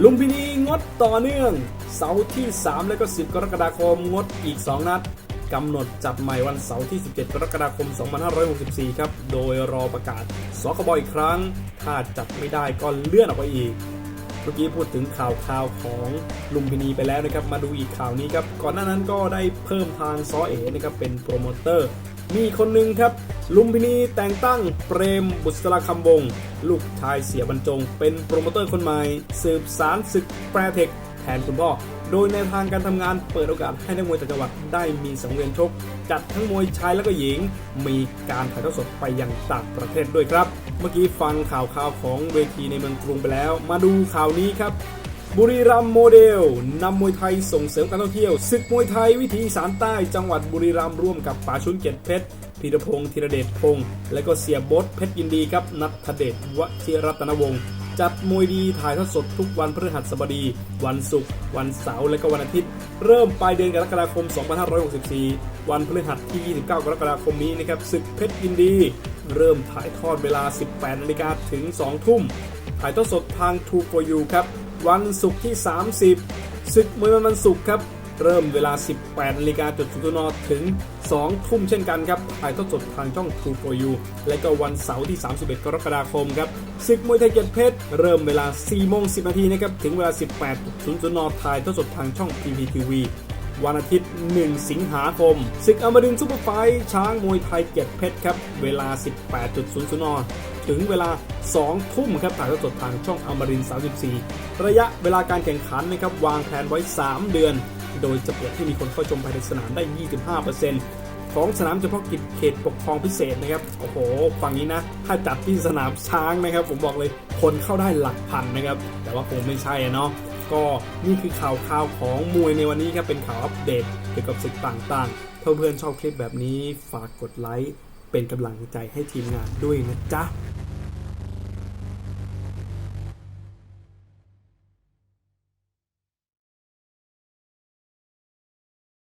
ลุมพินีงดต่อเนื่อง เสาร์ที่ 3 และก็ 10 กรกฎาคมงดอีก 2 นัดกำหนดจัดใหม่วันเสาร์ที่ 17 กรกฎาคม 2564 ครับ โดยรอประกาศสคบอีกครั้ง ถ้าจัดไม่ได้ก็เลื่อนออกไปอีก เมื่อกี้พูดถึงข่าวข่าวของลุมพินีไปแล้วนะครับ มาดูอีกข่าวนี้ครับ ก่อนหน้านั้นก็ได้เพิ่มทางซอเอนะครับเป็นโปรโมเตอร์ มีคนหนึ่งครับ ลุมพินีแต่งตั้งเปรมบุษราคำวง ลูกชายเสียบรรจง เป็นโปรโมเตอร์คนใหม่ สืบสารศึกแปรเทคแทนคุณพ่อ โดยในทางการทำงานเปิดโอกาสให้นักมวยต่างจังหวัดได้มีสังเวียนชก จัดทั้งมวยชายและก็หญิง มีการถ่ายทอดสดไปยังต่างประเทศด้วยครับ เมื่อกี้ฟังข่าวข่าวของเวทีในเมืองกรุงไปแล้ว มาดูข่าวนี้ครับ บุรีรัมย์โมเดลนำมวยไทยส่งเสริมการท่องเที่ยวศึกมวยไทยวิถีสานใต้จังหวัดบุรีรัมย์ร่วมกับป่าชุนเกียรติเพชรพีรพงศ์ธีรเดชพงศ์และก็เสียบดเพชรยินดีครับนัทเดชวชิรัตนวงศ์จัดมวยดีถ่ายทอดสดทุกวันพฤหัสบดี วันศุกร์วันเสาร์และก็วันอาทิตย์ เริ่มปลายเดือนกรกฎาคม 2564 วันพฤหัสที่ 29 กรกฎาคมนี้นะครับศึกเพชรยินดี เริ่มถ่ายทอดเวลา 18นาฬิกาถึง 2 ทุ่มถ่ายทอดสดทาง True for You ครับ วันศุกร์ที่ 30ศึกมวยมันวันศุกร์ครับ เริ่มเวลา 18นาฬิกาจุดสุนทรถึง 2 ทุ่มเช่นกันครับถ่ายทอดสดทางช่อง True for You และก็วันเสาร์ที่ 31 กรกฎาคมครับศึกมวยไทยเกียรติเพชรเริ่มเวลา4โมง10นาทีนะครับถึงเวลา 18 0 0นถ่ายทอดสดทางช่อง PPTV วันอาทิตย์ 1 สิงหาคมศึกอมรินทร์ซุปเปอร์ไฟท์ช้างมวยไทยเกียรติเพชรครับ เวลา 18.00น ถึงเวลา 2 ทุ่มครับถ่ายทอดสดทางช่องอมริน 34 ระยะเวลาการแข่งขันนะครับวางแผนไว้ 3 เดือน โดยจะเปิดให้มีคนเข้าชมภายในสนามได้ 25%ของสนามเฉพาะกิจเขตปกครองพิเศษนะครับโอ้โหฝั่งนี้นะ ถ้าจัดที่สนามช้างนะครับ ผมบอกเลยคนเข้าได้หลักพันนะครับ แต่ว่าคงไม่ใช่เนาะก็นี่คือข่าวข่าวของมวยในวันนี้ครับเป็นข่าวอัปเดตเกี่ยวกับศึกต่างๆถ้าเพื่อนๆชอบคลิปแบบนี้ฝากกดไลค์เป็นกำลังใจให้ทีมงานด้วยนะจ๊ะ